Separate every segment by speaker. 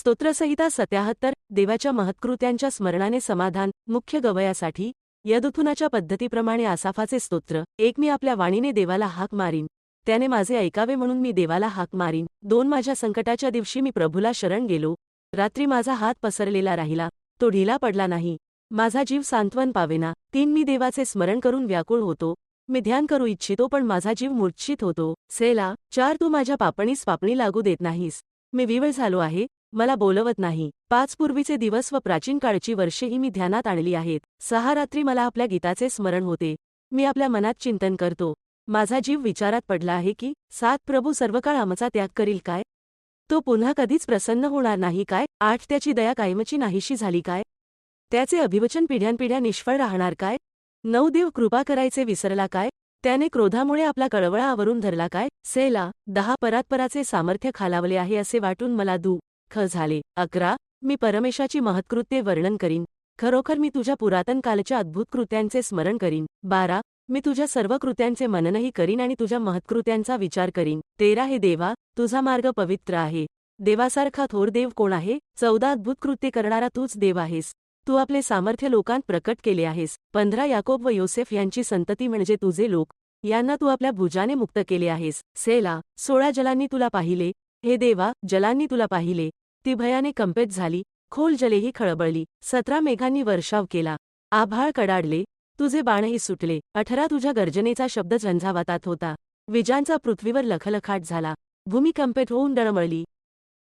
Speaker 1: स्तोत्रसहिता सत्याहत्तर देवाच्या महत्कृत्यांच्या स्मरणाने समाधान मुख्य गवयासाठी यदुथुनाच्या पद्धतीप्रमाणे आसाफाचे स्तोत्र एक मी आपल्या वाणीने देवाला हाक मारीन. त्याने माझे ऐकावे म्हणून मी देवाला हाक मारीन. दोन माझ्या संकटाच्या दिवशी मी प्रभूला शरण गेलो. रात्री माझा हात पसरलेला राहिला. तो ढिला पडला नाही. माझा जीव सांत्वन पावेना. तीन मी देवाचे स्मरण करून व्याकुळ होतो. मी ध्यान करू इच्छितो पण माझा जीव मूर्छित होतो. सेला चार तू माझ्या पापणीस पापणी लागू देत नाहीस. मी विवळ झालो आहे. मला बोलवत नाही. पाच पूर्वीचे दिवस व प्राचीन काळची वर्षेही मी ध्यानात आणली आहेत. सहा रात्री मला आपल्या गीताचे स्मरण होते. मी आपल्या मनात चिंतन करतो. माझा जीव विचारात पडला आहे की सात प्रभू सर्वकाळ आमचा त्याग करील काय? तो पुन्हा कधीच प्रसन्न होणार नाही काय? आठ त्याची दया कायमची नाहीशी झाली काय? त्याचे अभिवचन पिढ्यानपिढ्या निष्फळ राहणार काय? नऊ देव कृपा करायचे विसरला काय? त्याने क्रोधामुळे आपला कळवळा आवरून धरला काय? सेला दहा परात्पराचे सामर्थ्य खालावले आहे असे वाटून मला दु. ख झाले. अकरा मी परमेशाची महत्कृत्ये वर्णन करीन. खरोखर मी तुझ्या पुरातन कालच्या अद्भुत कृत्यांचे स्मरण करीन. बारा मी तुझ्या सर्व कृत्यांचे मननही करीन आणि तुझ्या महत्कृत्यांचा विचार करीन. तेरा हे देवा तुझा मार्ग पवित्र आहे. देवासारखा थोर देव कोण आहे? चौदा अद्भुत कृत्ये करणारा तूच देव आहेस. तू आपले सामर्थ्य लोकांत प्रकट केले आहेस. पंधरा याकोब व योसेफ यांची संतती म्हणजे तुझे लोक. यांना तू आपल्या भुजाने मुक्त केले आहेस. सेला सोळा जलांनी तुला पाहिले. हे देवा जलांनी तुला पाहिले. ती भयाने कंपेत झाली खोल जलेही खळबळली. सतरा मेघांनी वर्षाव केला. आभाळ कडाडले तुझे बाणही सुटले. अठरा तुझ्या गर्जनेचा शब्द झंझावातात होता. विजांचा पृथ्वीवर लखलखाट झाला. भूमी होऊन डळमळली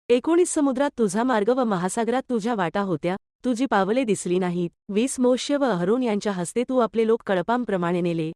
Speaker 1: एकोणीस समुद्रात तुझा मार्ग व महासागरात तुझ्या वाटा होत्या. तुझी पावले दिसली नाहीत. वीस मोष्य व अहरुण यांच्या हस्ते तू आपले लोक कळपांप्रमाणे नेले.